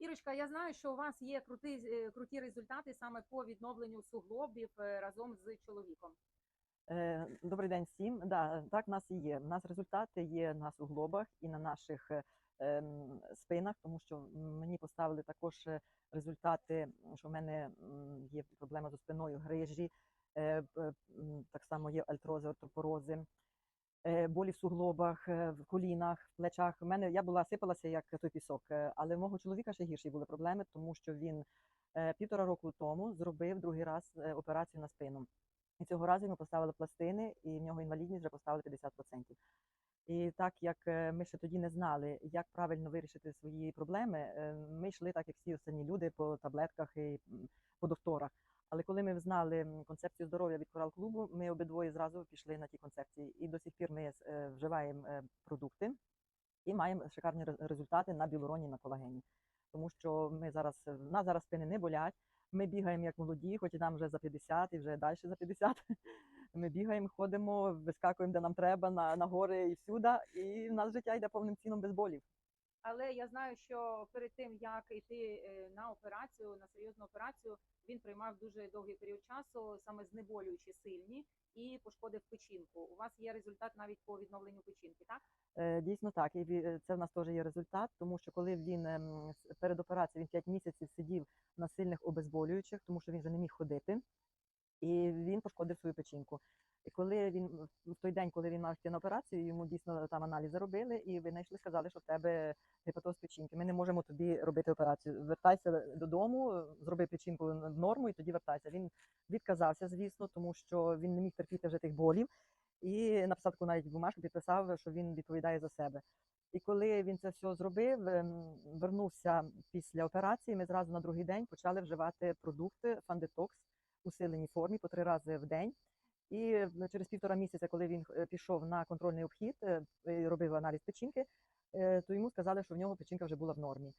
Ірочка, я знаю, що у вас є крути, е, круті результати саме по відновленню суглобів е, разом з чоловіком. Е, Добрий день всім. Да, так, в нас і є. У нас результати є на суглобах і на наших ем, спинах, тому що мені поставили також результати, що в мене є проблема зі спиною, грижі, так само є альтрози, ортопорози, болі в суглобах, е, в колінах, в плечах. У мене я була сипалася як той пісок, е, але в мого чоловіка ще гірші були проблеми, тому що він е, півтора року тому зробив другий раз е, операцію на спину. І цього разу йому поставили пластини, і в нього інвалідність вже поставили 50%. І так як е, ми ще тоді не знали, як правильно вирішити свої проблеми, е, ми йшли так, як всі останні люди, по таблетках і по докторах. Але коли ми знали концепцію здоров'я від корал клубу, ми обидвоє зразу пішли на ті концепції. І до сих пір ми е, вживаємо е, продукти і маємо шикарні ре- результати на білороні, на колагені. Тому що ми зараз в нас зараз спини не болять. Ми бігаємо як молоді, хоч і нам вже за 50 і вже далі за 50. Ми бігаємо, ходимо, вискакуємо, де нам треба, на, на гори і всюди. І в нас життя йде повним ціном без болів. Але я знаю, що перед тим як йти е, на операцію, на серйозну операцію, він приймав дуже довгий період часу, саме знеболюючі сильні, і пошкодив печінку. У вас є результат навіть по відновленню печінки, так? Е, Дійсно так, і це в нас теж є результат, тому що коли він ем, перед операцією він 5 місяців сидів на сильних обезболюючих, тому що він вже не міг ходити, і він пошкодив свою печінку. Коли він в той день, коли він мав йти на операцію, йому дійсно там аналізи робили, і винайшли, сказали, що в тебе гепатоз печінки. Ми не можемо тобі робити операцію. Вертайся додому, зроби печінку в норму, і тоді вертайся. Він відказався, звісно, тому що він не міг терпіти вже тих болів. І написав таку навіть бумажку, підписав, що він відповідає за себе. І коли він це все зробив, ем, вернувся після операції. Ми зразу на другий день почали вживати продукти Фандетокс у усиленій формі по три рази в день. І через півтора місяця, коли він е, пішов на контрольний обхід е, і робив аналіз печінки, е, то йому сказали, що в нього печінка вже була в нормі.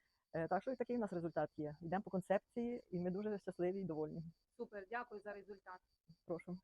Так що і такий у нас результат є. Йдемо по концепції, і ми дуже щасливі і довольні. Супер, дякую за результат. Прошу.